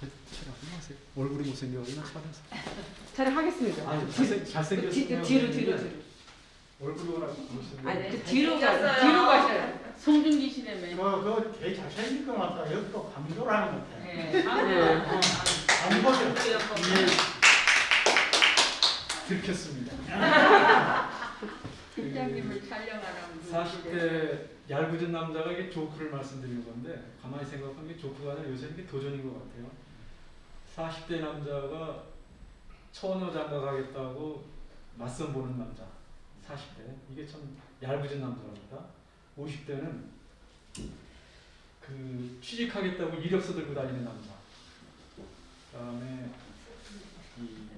촬영 하세요. 얼굴이 못생겨가지고 촬영해서. 촬영하겠습니다. 아니 잘생 잘생겼으면 뒤, 뒤로 뒤로 뒤로. 얼굴로 못생겨. 아니 그 뒤로 가 잘생겼어요. 뒤로 가셔요. 송중기 씨라며. 그거 되게 잘생긴 것 같다. 여기 또 강조를 하는 것 같아. 네. 안 보죠? 들켰습니다. 팀장님을 촬영하라고. 40대 얄궂은 남자가 이게 조크를 말씀드리는 건데 가만히 생각하면 이게 조크가 아니라 요새 이게 도전인 것 같아요. 40대 남자가 처녀 장가 가겠다고 맞선 보는 남자 40대 이게 참 얄궂은 남자입니다. 50대는 그 취직하겠다고 이력서 들고 다니는 남자. 그 다음에 이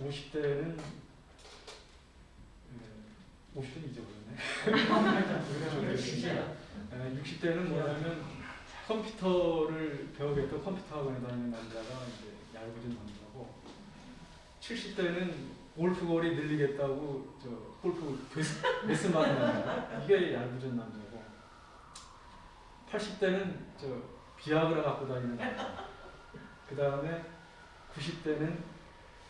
50대는 50대는 잊어버렸네. 60대는 뭐냐면 컴퓨터를 배우겠다고 컴퓨터 학원에 다니는 남자가 이제 얄궂은 남자고 70대는 골프거리 늘리겠다고 저 골프 레슨 받는 남자 이게 얄궂은 남자고. 80대는 저 비아그라 갖고 다니는 남자. 그 다음에 90대는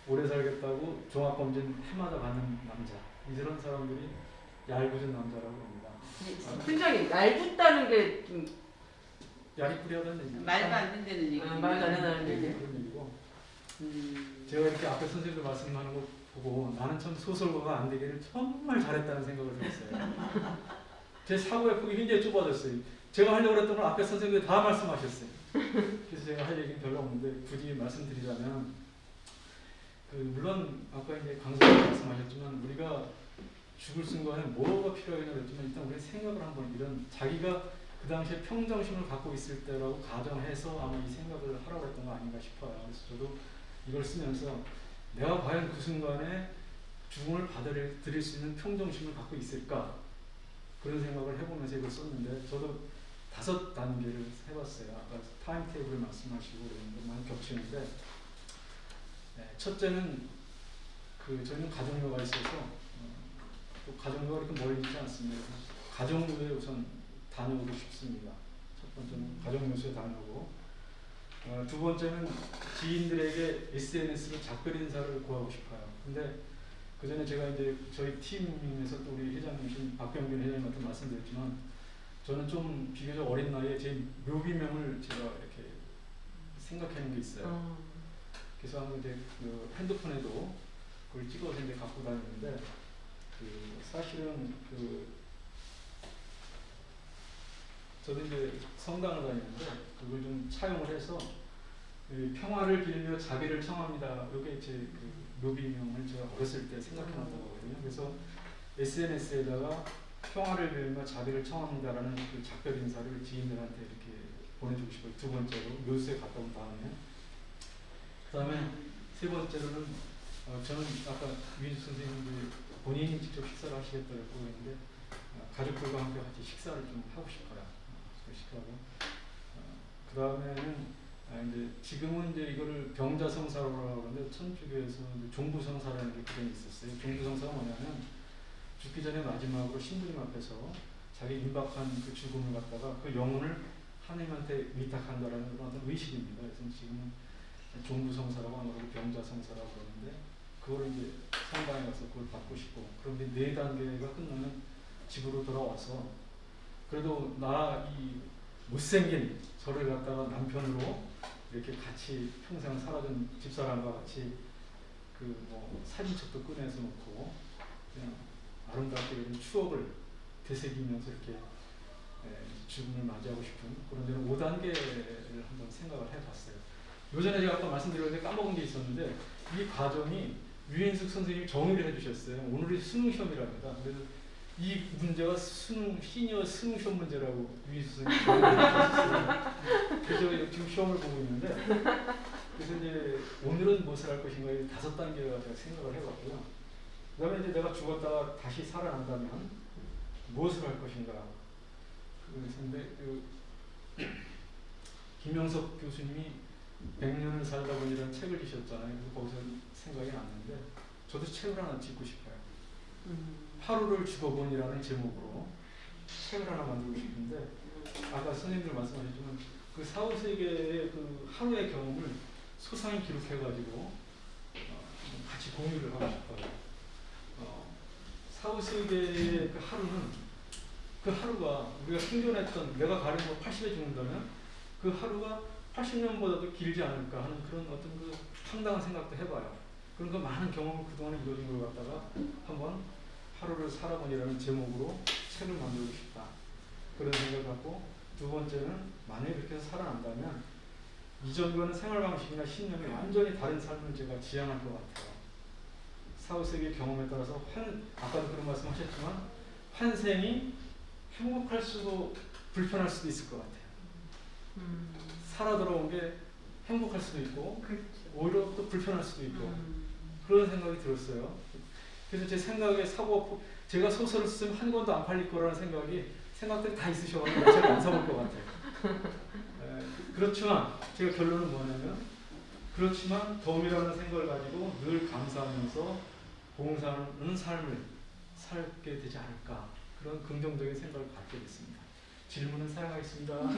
오래 살겠다고 종합검진 해마다 가는 남자. 이런 사람들이 얄궂은 남자라고 합니다. 팀장님 얇다는 게 좀, 야리꾸리하다는 얘기. 말도 안 된다는 얘기. 아, 말도 안 된다는 얘기. 그런 얘기고 음, 제가 이렇게 앞에 선생님들 말씀하는 거 보고 나는 참 소설가가 안 되기를 정말 잘했다는 생각을 했어요. 제 사고의 폭이 굉장히 좁아졌어요. 제가 하려고 했던 걸 앞에 선생님들 다 말씀하셨어요. 그래서 제가 할 얘기는 별로 없는데 굳이 말씀드리자면 그 물론 아까 이제 강사님 말씀하셨지만 우리가 죽을 순간에 뭐가 필요하냐고 했지만 일단 우리 생각을 한번 이런 자기가 그 당시에 평정심을 갖고 있을 때라고 가정해서 아마 이 생각을 하라고 했던 거 아닌가 싶어요. 그래서 저도 이걸 쓰면서 내가 과연 그 순간에 죽음을 받아들일 수 있는 평정심을 갖고 있을까 그런 생각을 해보면서 이걸 썼는데 저도 다섯 단계를 해봤어요. 아까 타임 테이블 말씀하시고 그랬는데 많이 겹치는데 네, 첫째는 그 저희는 가정료가 있어서 어, 또 가정료가 그렇게 멀리 있지 않습니다. 가정료에 우선 다녀오고 싶습니다. 첫 번째는 가정교수에 다녀오고 어, 두 번째는 지인들에게 SNS로 작별 인사를 구하고 싶어요. 근데 그 전에 제가 이제 저희 팀에서 또 우리 회장님이신 박병균 회장님한테 말씀드렸지만 저는 좀 비교적 어린 나이에 제 묘비명을 제가 이렇게 생각하는 게 있어요. 어, 그래서 한번 이제 그 핸드폰에도 그걸 찍어서 이제 갖고 다니는데 그 사실은 그 저도 이제 성당을 다니는데 그걸 좀 차용을 해서 그 평화를 빌며 자비를 청합니다. 이게 제 그 묘비명을 제가 어렸을 때 생각해 놨던 거거든요. 그래서 SNS에다가 평화를 빌며 자비를 청합니다라는 그 작별 인사를 지인들한테 이렇게 보내주고 싶어요. 두 번째로 묘수에 갔다 온 다음에 그 다음에 세 번째로는 어, 저는 아까 유인수 선생님들 본인이 직접 식사를 하시겠다고 했는데 어, 가족들과 함께 같이 식사를 좀 하고 싶어요. 어, 식사하고 그 다음에는 아, 이제 지금은 이제 이거를 병자성사라고 하는데 천주교에서 종부성사라는 게 그전에 있었어요. 종부성사가 뭐냐면 죽기 전에 마지막으로 신부님 앞에서 자기 임박한 그 죽음을 갖다가 그 영혼을 하나님한테 위탁한다라는 그런 의식입니다. 그래서 지금은 종부성사라고 하는 거고 병자성사라고 그러는데 그걸 이제 성당에 가서 그걸 받고 싶고 그런데 네 단계가 끝나면 집으로 돌아와서 그래도 나 이 못생긴 저를 갖다가 남편으로 이렇게 같이 평생 살아준 집사람과 같이 그 뭐 사진첩도 꺼내서 놓고 그냥 아름답게 이런 추억을 되새기면서 이렇게 예, 죽음을 맞이하고 싶은 그런 데는 5단계를 한번 생각을 해봤어요. 요전에 제가 아까 말씀드렸는데 까먹은 게 있었는데 이 과정이 유인숙 선생님이 정의를 해주셨어요. 오늘이 수능 시험이랍니다. 그래서 이 문제가 수능 시니어 수능 시험 문제라고 유인숙 선생님이. 그래서 지금 시험을 보고 있는데 그래서 이제 오늘은 무엇을 할 것인가 이 다섯 단계가 제가 생각을 해봤고요. 그다음에 이제 내가 죽었다가 다시 살아난다면 무엇을 할 것인가. 그래서인데 그 김영석 교수님이 100년을 살다 보니라는 책을 지셨잖아요. 그래서 거기서 생각이 났는데 저도 책을 하나 짓고 싶어요. 음, 하루를 죽어본이라는 제목으로 책을 하나 만들고 싶은데 아까 선생님들 말씀하셨지만 그 사후세계의 그 하루의 경험을 소상히 기록해가지고 어, 같이 공유를 하고 싶어요. 어, 사후세계의 그 하루는 그 하루가 우리가 생존했던 내가 뭐 80에 죽는다면 그 하루가 80년보다도 길지 않을까 하는 그런 어떤 그 황당한 생각도 해봐요. 그런 그 많은 경험을 그동안 이루어진 걸 갖다가 한번 하루를 살아보니라는 제목으로 책을 만들고 싶다. 그런 생각을 갖고 두 번째는 만약에 그렇게 해서 살아난다면 이전과는 생활 방식이나 신념이 완전히 다른 삶을 제가 지향할 것 같아요. 사후세계 경험에 따라서 환, 아까도 그런 말씀 하셨지만 환생이 행복할 수도 불편할 수도 있을 것 같아요. 음. 살아 돌아온 게 행복할 수도 있고 그렇죠. 오히려 또 불편할 수도 있고 음. 그런 생각이 들었어요. 그래서 제 생각에 사고 제가 소설을 쓰면 한 권도 안 팔릴 거라는 생각이 생각들이 다 있으셔가지고 제가 안 사볼 것 같아요. 에, 그렇지만 제가 결론은 뭐냐면 그렇지만 덤이라는 생각을 가지고 늘 감사하면서 봉사하는 삶을 살게 되지 않을까 그런 긍정적인 생각을 갖게 됐습니다. 질문은 사양하겠습니다. 아,